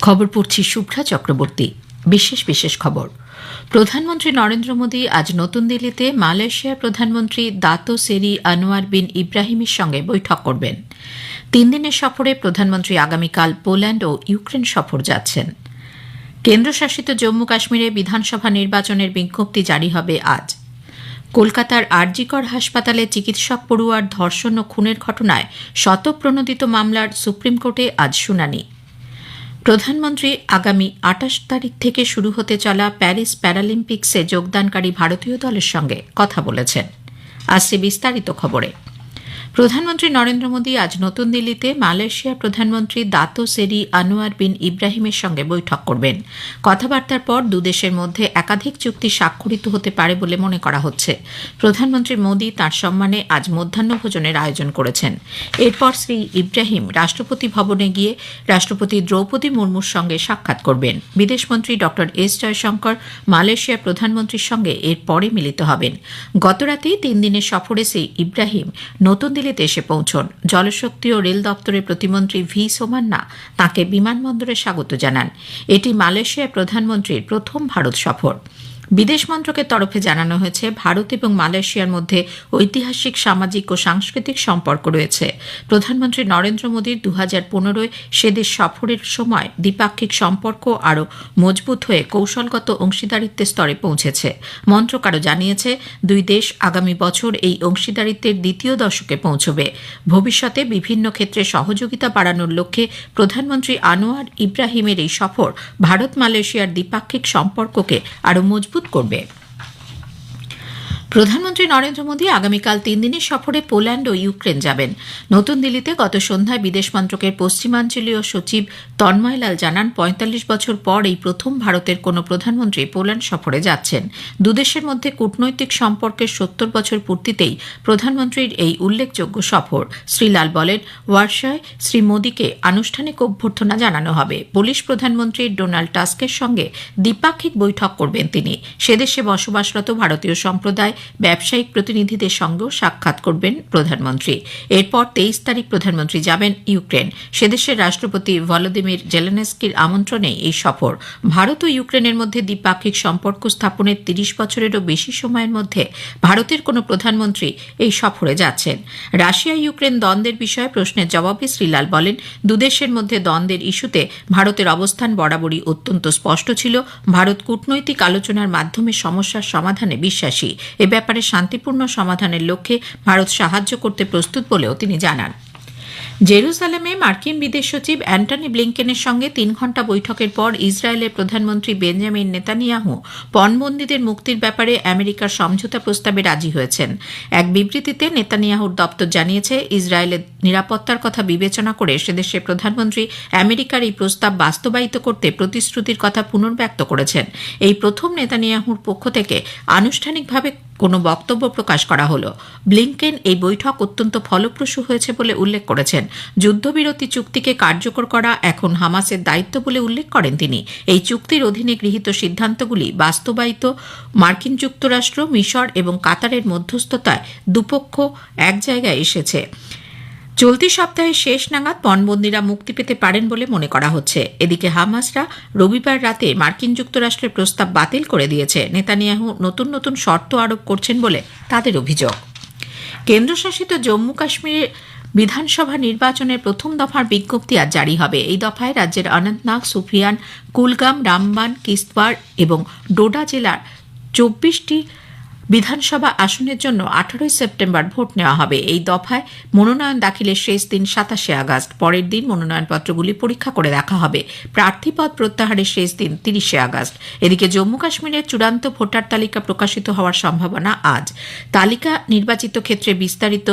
খবর পড়ছি শুভ্রা চক্রবর্তী। বিশেষ বিশেষ খবর। প্রধানমন্ত্রী নরেন্দ্র মোদী আজ নতুন দিল্লিতে মালয়েশিয়ার প্রধানমন্ত্রী দাতো সেরি আনোয়ার বিন ইব্রাহিমের সঙ্গে বৈঠক করবেন। তিন দিনের সফরে প্রধানমন্ত্রী আগামীকাল পোল্যান্ড ও ইউক্রেন সফর যাচ্ছেন। কেন্দ্রশাসিত জম্মু কাশ্মীরে বিধানসভা নির্বাচনের বিজ্ঞপ্তি জারি হবে আজ। কলকাতার আরজিকর হাসপাতালে চিকিৎসক পড়ুয়ার ধর্ষণ ও খুনের ঘটনায় শতপ্রণোদিত মামলার সুপ্রিম কোর্টে আজ শুনানি। প্রধানমন্ত্রী আগামী আটাশ তারিখ থেকে শুরু হতে চলা প্যারিস প্যারালিম্পিক্সে যোগদানকারী ভারতীয় দলের সঙ্গে কথা বলেছেন। আসছে বিস্তারিত খবরে। প্রধানমন্ত্রী নরেন্দ্র মোদী আজ নতুন দিল্লিতে মালয়েশিয়ার প্রধানমন্ত্রী দাতো সেরি আনোয়ার বিন ইব্রাহিমের সঙ্গে বৈঠক করবেন। কথাবার্তার পর দুদেশের মধ্যে একাধিক চুক্তি স্বাক্ষরিত হতে পারে বলে মনে করা হচ্ছে। প্রধানমন্ত্রী মোদী তার সম্মানে আজ মধ্যাহ্নভোজনের আয়োজন করেছেন। এরপর শ্রী ইব্রাহিম রাষ্ট্রপতি ভবনে গিয়ে রাষ্ট্রপতি দ্রৌপদী মুর্মুর সঙ্গে সাক্ষাৎ করবেন। বিদেশমন্ত্রী ড এস জয়শঙ্কর মালয়েশিয়ার প্রধানমন্ত্রীর সঙ্গে এরপরে মিলিত হবেন। গতরাতেই তিন দিনের সফরে শ্রী ইব্রাহিম নতুন দিল্লিতে এসে পৌঁছন। জলশক্তি ও রেল দপ্তরের প্রতিমন্ত্রী ভি সোমান্না তাঁকে বিমানবন্দরে স্বাগত জানান। এটি মালয়েশিয়ায় প্রধানমন্ত্রীর প্রথম ভারত সফর। বিদেশ মন্ত্রকের তরফে জানানো হয়েছে, ভারত এবং মালয়েশিয়ার মধ্যে ঐতিহাসিক, সামাজিক ও সাংস্কৃতিক সম্পর্ক রয়েছে। প্রধানমন্ত্রী নরেন্দ্র মোদীর দু হাজার পনেরোয় সেদেশ সফরের সময় দ্বিপাক্ষিক সম্পর্ক আরও মজবুত হয়ে কৌশলগত অংশীদারিত্বের স্তরে পৌঁছেছে। মন্ত্রক আরও জানিয়েছে, দুই দেশ আগামী বছর এই অংশীদারিত্বের দ্বিতীয় দশকে পৌঁছবে। ভবিষ্যতে বিভিন্ন ক্ষেত্রে সহযোগিতা বাড়ানোর লক্ষ্যে প্রধানমন্ত্রী আনোয়ার ইব্রাহিমের এই সফর ভারত মালয়েশিয়ার দ্বিপাক্ষিক সম্পর্ককে আরও মজবুত করবে। প্রধানমন্ত্রী নরেন্দ্র মোদী আগামীকাল তিন দিনের সফরে পোল্যান্ড ও ইউক্রেন যাবেন। নতুন দিল্লিতে গত সন্ধ্যায় বিদেশ মন্ত্রকের পশ্চিমাঞ্চলীয় সচিব তন্ময়লাল জানান, পঁয়তাল্লিশ বছর পর এই প্রথম ভারতের কোনো প্রধানমন্ত্রী পোল্যান্ড সফরে যাচ্ছেন। দুদেশের মধ্যে কূটনৈতিক সম্পর্কের সত্তর বছর পূর্তিতেই প্রধানমন্ত্রীর এই উল্লেখযোগ্য সফর। শ্রীলাল বলেন ওয়ার্সায় শ্রী মোদীকে আনুষ্ঠানিক অভ্যর্থনা জানানো হবে। পুলিশ প্রধানমন্ত্রী ডোনাল্ড টাস্কের সঙ্গে দ্বিপাক্ষিক বৈঠক করবেন তিনি। সেদেশে বসবাসরত ভারতীয় সম্প্রদায় ব্যবসায়িক প্রতিনিধিদের সঙ্গেও সাক্ষাৎ করবেন প্রধানমন্ত্রী। এরপর তেইশ তারিখ প্রধানমন্ত্রী যাবেন ইউক্রেন। সেদেশের রাষ্ট্রপতি ভলোদিমির জেলেনেস্কির আমন্ত্রণে এই সফর। ভারত ও ইউক্রেনের মধ্যে দ্বিপাক্ষিক সম্পর্ক স্থাপনের তিরিশ বছরেরও বেশি সময়ের মধ্যে ভারতের কোনো প্রধানমন্ত্রী এই সফরে যাচ্ছেন। রাশিয়া ইউক্রেন দ্বন্দ্বের বিষয়ে প্রশ্নের জবাবে শ্রীলাল বলেন দুদেশের মধ্যে দ্বন্দ্বের ইস্যুতে ভারতের অবস্থান বরাবরই অত্যন্ত স্পষ্ট ছিল। ভারত কূটনৈতিক আলোচনার মাধ্যমে সমস্যার সমাধানে বিশ্বাসী ব্যাপারে শান্তিপূর্ণ সমাধানের লক্ষ্যে ভারত সাহায্য করতে প্রস্তুত বলেও তিনি জানান। জেরুসালেমে মার্কিন বিদেশ সচিব অ্যান্টনি ব্লিংকেনের সঙ্গে তিন ঘণ্টা বৈঠকের পর ইসরায়েলের প্রধানমন্ত্রী বেঞ্জামিন নেতানিয়াহু পণবন্দীদের মুক্তির ব্যাপারে আমেরিকার সমঝোতা প্রস্তাবে রাজি হয়েছেন। এক বিবৃতিতে নেতানিয়াহুর দপ্তর জানিয়েছে, ইসরায়েলের নিরাপত্তার কথা বিবেচনা করে সেদেশের প্রধানমন্ত্রী আমেরিকার এই প্রস্তাব বাস্তবায়িত করতে প্রতিশ্রুতির কথা পুনর্ব্যক্ত করেছেন। এই প্রথম নেতানিয়াহুর পক্ষ থেকে আনুষ্ঠানিকভাবে কোনো বক্তব্য প্রকাশ করা হলো। ব্লিংকেন এই বৈঠক অত্যন্ত ফলপ্রসূ হয়েছে বলে উল্লেখ করেছেন। যুদ্ধবিরতি চুক্তিকে কার্যকর করা এখন হামাসের দায়িত্ব বলে উল্লেখ করেন তিনি। এই চুক্তির অধীনে গৃহীত সিদ্ধান্তগুলি বাস্তবায়িত মার্কিন যুক্তরাষ্ট্র, মিশর এবং কাতারের মধ্যস্থতায় দুপক্ষ এক জায়গায় এসেছে। চলতি সপ্তাহের শেষ নাগাদ পণবন্দীরা মুক্তি পেতে পারেন বলে মনে করা হচ্ছে। এদিকে হামাসরা রবিবার রাতে মার্কিন যুক্তরাষ্ট্রের প্রস্তাব বাতিল করে দিয়েছে। নেতানিয়াহু নতুন নতুন শর্ত আরোপ করছেন বলে তাদের অভিযোগ। কেন্দ্রশাসিত জম্মু কাশ্মীরের বিধানসভা নির্বাচনের প্রথম দফার বিজ্ঞপ্তি আজ জারি হবে। এই দফায় রাজ্যের অনন্তনাগ, সুফিয়ান, কুলগাম, রামবান, কিস্তওয়ার এবং ডোডা জেলার চব্বিশটি বিধানসভা আসনের জন্য আঠারোই সেপ্টেম্বর ভোট নেওয়া হবে। এই দফায় মনোনয়ন দাখিলের শেষ দিন সাতাশে আগস্ট। পরের দিন মনোনয়নপত্রগুলি পরীক্ষা করে দেখা হবে। প্রার্থীপদ প্রত্যাহারের শেষ দিন তিরিশে আগস্ট। এদিকে জম্মু কাশ্মীরের চূড়ান্ত ভোটার তালিকা প্রকাশিত হওয়ার সম্ভাবনা আজ। তালিকা নির্বাচিত ক্ষেত্রে বিস্তারিত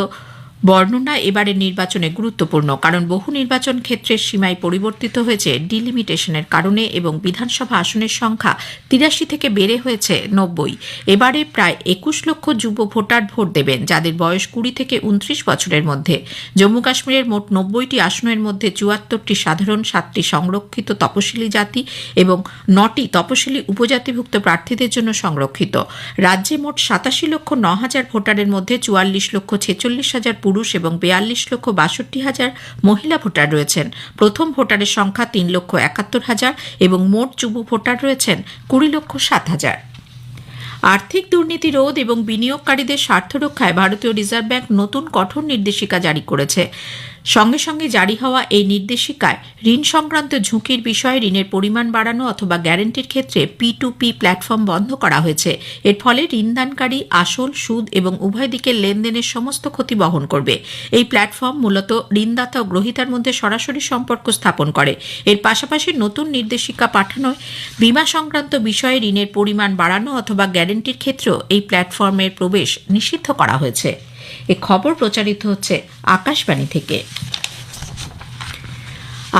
বর্ণনা এবারের নির্বাচনে গুরুত্বপূর্ণ, কারণ বহু নির্বাচন ক্ষেত্রের সীমায় পরিবর্তিত হয়েছে ডিলিমিটেশনের কারণে এবং বিধানসভা আসনের সংখ্যা তিরাশি থেকে বেড়ে হয়েছে নব্বই। এবারে প্রায় একুশ লক্ষ যুব ভোটার ভোট দেবেন, যাদের বয়স কুড়ি থেকে উনত্রিশ বছরের মধ্যে। জম্মু কাশ্মীরের মোট নব্বইটি আসনের মধ্যে চুয়াত্তরটি সাধারণ, সাতটি সংরক্ষিত তপশিলি জাতি এবং নটি তপশিলি উপজাতিভুক্ত প্রার্থীদের জন্য সংরক্ষিত। রাজ্যে মোট সাতাশি লক্ষ ন হাজার ভোটারের মধ্যে চুয়াল্লিশ লক্ষ ছেচল্লিশ হাজার পুরুষ এবং বেয়াল্লিশ লক্ষ বাষট্টি হাজার মহিলা ভোটার রয়েছেন। প্রথম ভোটারের সংখ্যা তিন লক্ষ একাত্তর হাজার এবং মোট যুব ভোটার রয়েছেন কুড়ি লক্ষ সাত হাজার। আর্থিক দুর্নীতি রোধ এবং বিনিয়োগকারীদের স্বার্থ রক্ষায় ভারতীয় রিজার্ভ ব্যাংক নতুন কঠোর নির্দেশিকা জারি করেছে। সঙ্গে সঙ্গে জারি হওয়া এই নির্দেশিকায় ঋণ সংক্রান্ত ঝুঁকির বিষয়ে ঋণের পরিমাণ বাড়ানো অথবা গ্যারান্টির ক্ষেত্রে পি টু পি প্ল্যাটফর্ম বন্ধ করা হয়েছে। এর ফলে ঋণদানকারী আসল, সুদ এবং উভয় দিকের লেনদেনের সমস্ত ক্ষতি বহন করবে। এই প্ল্যাটফর্ম মূলত ঋণদাতা ও গ্রহীতার মধ্যে সরাসরি সম্পর্ক স্থাপন করে। এর পাশাপাশি নতুন নির্দেশিকা পাঠানোয় বিমা সংক্রান্ত বিষয়ে ঋণের পরিমাণ বাড়ানো অথবা গ্যারান্টির ক্ষেত্রেও এই প্ল্যাটফর্মের প্রবেশ নিষিদ্ধ করা হয়েছে। এ খবর প্রচারিত হচ্ছে আকাশবাণী থেকে।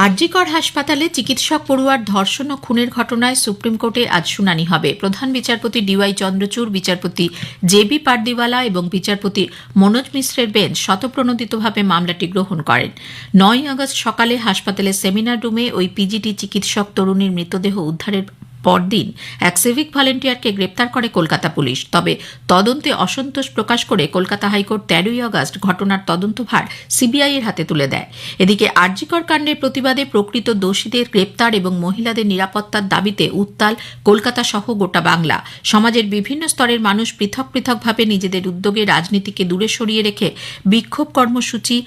আরজিকর হাসপাতালে চিকিৎসক পড়ুয়ার ধর্ষণ ও খুনের ঘটনায় সুপ্রিম কোর্টে আজ শুনানি হবে। প্রধান বিচারপতি ডিওয়াই চন্দ্রচূড়, বিচারপতি জে বি পার্দিওয়ালা এবং বিচারপতি মনোজ মিশ্রের বেঞ্চ শতপ্রণোদিতভাবে মামলাটি গ্রহণ করেন। নয় আগস্ট সকালে হাসপাতালের সেমিনার রুমে ওই পিজিটি চিকিৎসক তরুণীর মৃতদেহ উদ্ধারের পরদিন এক সিভিক ভলেন্টিয়ারকে গ্রেপ্তার করে কলকাতা পুলিশ। তবে তদন্তে অসন্তোষ প্রকাশ করে কলকাতা হাইকোর্ট তেরোই আগস্ট ঘটনার তদন্তভার সিবিআই এর হাতে তুলে দেয়। এদিকে আরজিকর কাণ্ডের প্রতিবাদে প্রকৃত দোষীদের গ্রেপ্তার এবং মহিলাদের নিরাপত্তার দাবিতে উত্তাল কলকাতা সহ গোটা বাংলা। সমাজের বিভিন্ন স্তরের মানুষ পৃথক পৃথকভাবে নিজেদের উদ্যোগে রাজনীতিকে দূরে সরিয়ে রেখে বিক্ষোভ কর্মসূচি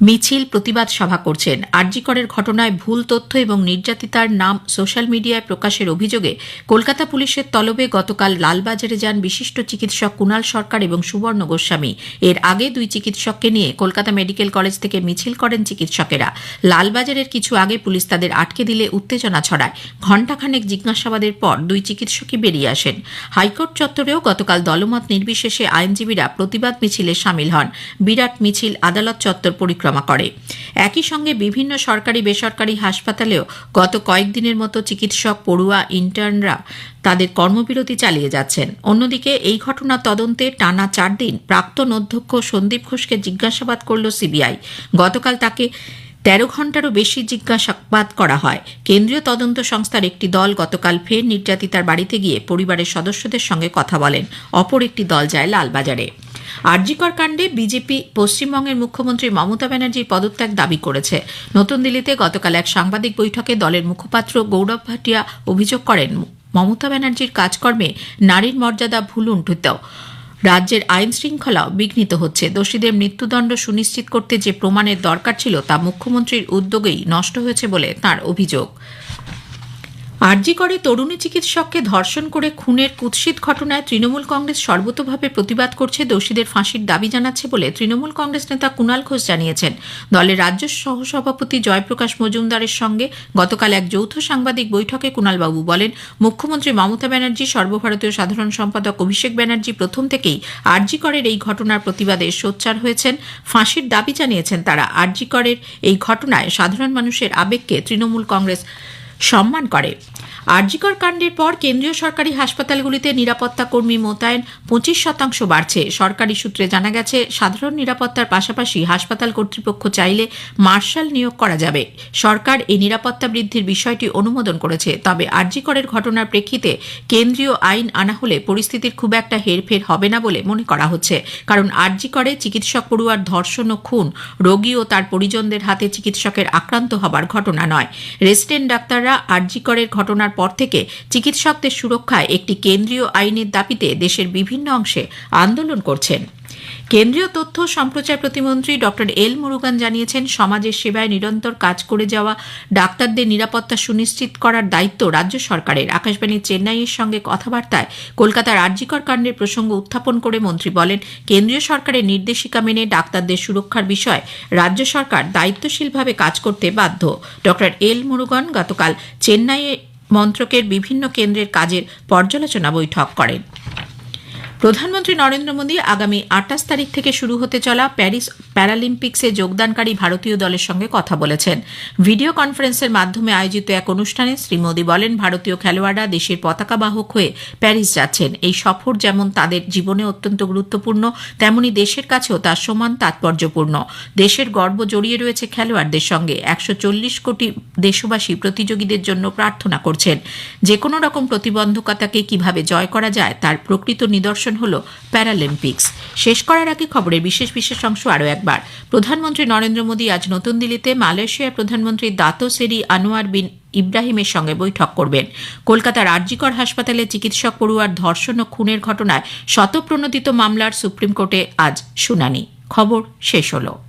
মিছিল প্রতিবাদ সভা করছেন। আরজিকরের ঘটনায় ভুল তথ্য এবং নির্যাতিতার নাম সোশ্যাল মিডিয়ায় প্রকাশের অভিযোগে কলকাতা পুলিশের তলবে গতকাল লালবাজারে যান বিশিষ্ট চিকিৎসক কুণাল সরকার এবং সুবর্ণ গোস্বামী। এর আগে দুই চিকিৎসককে নিয়ে কলকাতা মেডিকেল কলেজ থেকে মিছিল করেন চিকিৎসকেরা। লালবাজারের কিছু আগে পুলিশ তাদের আটকে দিলে উত্তেজনা ছড়ায়। ঘণ্টাখানেক জিজ্ঞাসাবাদের পর দুই চিকিৎসকই বেরিয়ে আসেন। হাইকোর্ট চত্বরেও গতকাল দলমত নির্বিশেষে আইনজীবীরা প্রতিবাদ মিছিলে সামিল হন। বিরাট মিছিল আদালত চত্বর পরিক্রমা করে। একই সঙ্গে বিভিন্ন সরকারি বেসরকারি হাসপাতালেও গত কয়েকদিনের মতো চিকিৎসক, পড়ুয়া, ইন্টার্নরা তাদের কর্মবিরতি চালিয়ে যাচ্ছেন। অন্যদিকে এই ঘটনা তদন্তে টানা চার দিন প্রাক্তন অধ্যক্ষ সন্দীপ ঘোষকে জিজ্ঞাসাবাদ করল সিবিআই। গতকাল তাকে তেরো ঘন্টারও বেশি জিজ্ঞাসাবাদ করা হয়। কেন্দ্রীয় তদন্ত সংস্থার একটি দল গতকাল ফের নির্যাতিতার বাড়িতে গিয়ে পরিবারের সদস্যদের সঙ্গে কথা বলেন। অপর একটি দল যায় লালবাজারে। আরজিকর কাণ্ডে বিজেপি পশ্চিমবঙ্গের মুখ্যমন্ত্রী মমতা ব্যানার্জির পদত্যাগ দাবি করেছে। নতুন দিল্লিতে গতকাল এক সাংবাদিক বৈঠকে দলের মুখপাত্র গৌরব ভাটিয়া অভিযোগ করেন, মমতা ব্যানার্জির কাজকর্মে নারীর মর্যাদা ভুল ভুলুণ্ঠিত। রাজ্যের আইন শৃঙ্খলাও বিঘ্নিত হচ্ছে। দোষীদের মৃত্যুদণ্ড সুনিশ্চিত করতে যে প্রমাণের দরকার ছিল তা মুখ্যমন্ত্রীর উদ্যোগেই নষ্ট হয়েছে বলে তার অভিযোগ। আরজি করে তরুণী চিকিৎসককে ধর্ষণ করে খুনের কুৎসিত ঘটনায় তৃণমূল কংগ্রেস সর্বতভাবে প্রতিবাদ করছে দোষীদের ফাঁসির দাবি জানাচ্ছে বলে তৃণমূল কংগ্রেস নেতা কুণাল ঘোষ জানিয়েছেন। দলের রাজ্য সহসভাপতি জয়প্রকাশ মজুমদারের সঙ্গে গতকাল এক যৌথ সাংবাদিক বৈঠকে কুণালবাবু বলেন, মুখ্যমন্ত্রী মমতা ব্যানার্জি, সর্বভারতীয় সাধারণ সম্পাদক অভিষেক ব্যানার্জি প্রথম থেকেই আরজি করের এই ঘটনার প্রতিবাদে সোচ্চার হয়েছেন। ফাঁসির দাবি জানিয়েছেন তারা। আরজি করের এই ঘটনায় সাধারণ মানুষের আবেগকে তৃণমূল কংগ্রেস সম্মান করে। আরজিকর কাণ্ডের পর কেন্দ্রীয় সরকারি হাসপাতালগুলিতে নিরাপত্তা কর্মী মোতায়েন পঁচিশ শতাংশ বাড়ছে। সরকারি সূত্রে জানা গেছে, সাধারণ নিরাপত্তার পাশাপাশি হাসপাতাল কর্তৃপক্ষ চাইলে মার্শাল নিয়োগ করা যাবে। সরকার এই নিরাপত্তা বৃদ্ধির বিষয়টি অনুমোদন করেছে, তবে আরজিকরের ঘটনার প্রেক্ষিতে কেন্দ্রীয় আইন আনা হলে পরিস্থিতির খুব একটা হেরফের হবে না বলে মনে করা হচ্ছে। কারণ আরজিকরে চিকিৎসক পড়ুয়ার ধর্ষণ ও খুন, রোগী ও তার পরিজনদের হাতে চিকিৎসকের আক্রান্ত হবার ঘটনা নয়। রেসিডেন্ট ডাক্তাররা আরজিকরের ঘটনার পর থেকে চিকিৎসকদের সুরক্ষায় একটি কেন্দ্রীয় আইনের দাবিতে দেশের বিভিন্ন অংশে আন্দোলন করছেন। কেন্দ্রীয় তথ্য সম্প্রচার প্রতিমন্ত্রী ডক্টর এল মুরুগান জানিয়েছেন, সমাজের সেবায় নিরন্তর কাজ করে যাওয়া ডাক্তারদের নিরাপত্তা সুনিশ্চিত করার দায়িত্ব রাজ্য সরকারের। আকাশবাণী চেন্নাইয়ের সঙ্গে কথাবার্তায় কলকাতার আর্জিকর কাণ্ডের প্রসঙ্গ উত্থাপন করে মন্ত্রী বলেন, কেন্দ্রীয় সরকারের নির্দেশিকা মেনে ডাক্তারদের সুরক্ষার বিষয়ে রাজ্য সরকার দায়িত্বশীলভাবে কাজ করতে বাধ্য। ডক্টর এল মুরুগান গতকাল চেন্নাইয়ে মন্ত্রকের বিভিন্ন কেন্দ্রের কাজের পর্যালোচনা বৈঠক করেন। প্রধানমন্ত্রী নরেন্দ্র মোদী আগামী আটাশ তারিখ থেকে শুরু হতে চলা প্যারিস প্যারালিম্পিক্সে যোগদানকারী ভারতীয় দলের সঙ্গে কথা বলেছেন। ভিডিও কনফারেন্সের মাধ্যমে আয়োজিত এক অনুষ্ঠানে শ্রী মোদী বলেন, ভারতীয় খেলোয়াড়রা দেশের পতাকা বাহক হয়ে প্যারিস যাচ্ছেন। এই সফর যেমন তাদের জীবনে অত্যন্ত গুরুত্বপূর্ণ, তেমনি দেশের কাছেও তার সমান তাৎপর্যপূর্ণ। দেশের গর্ব জড়িয়ে রয়েছে খেলোয়াড়দের সঙ্গে। একশো চল্লিশ কোটি দেশবাসী প্রতিযোগীদের জন্য প্রার্থনা করছেন। যে কোনো রকম প্রতিবন্ধকতাকে কীভাবে জয় করা যায়, তার প্রকৃত নিদর্শন আয়োজন হলো প্যারালিম্পিক্স। শেষ করার আগে খবরের বিশেষ বিশেষ অংশ আরও একবার। প্রধানমন্ত্রী নরেন্দ্র মোদী আজ নতুন দিল্লিতে মালয়েশিয়ার প্রধানমন্ত্রী দাতো সেরি আনোয়ার বিন ইব্রাহিমের সঙ্গে বৈঠক করবেন। কলকাতার আরজিকর হাসপাতালে চিকিৎসক পড়ুয়ার ধর্ষণ ও খুনের ঘটনায় শতপ্রণোদিত মামলার সুপ্রিম কোর্টে আজ শুনানি। খবর শেষ হলো।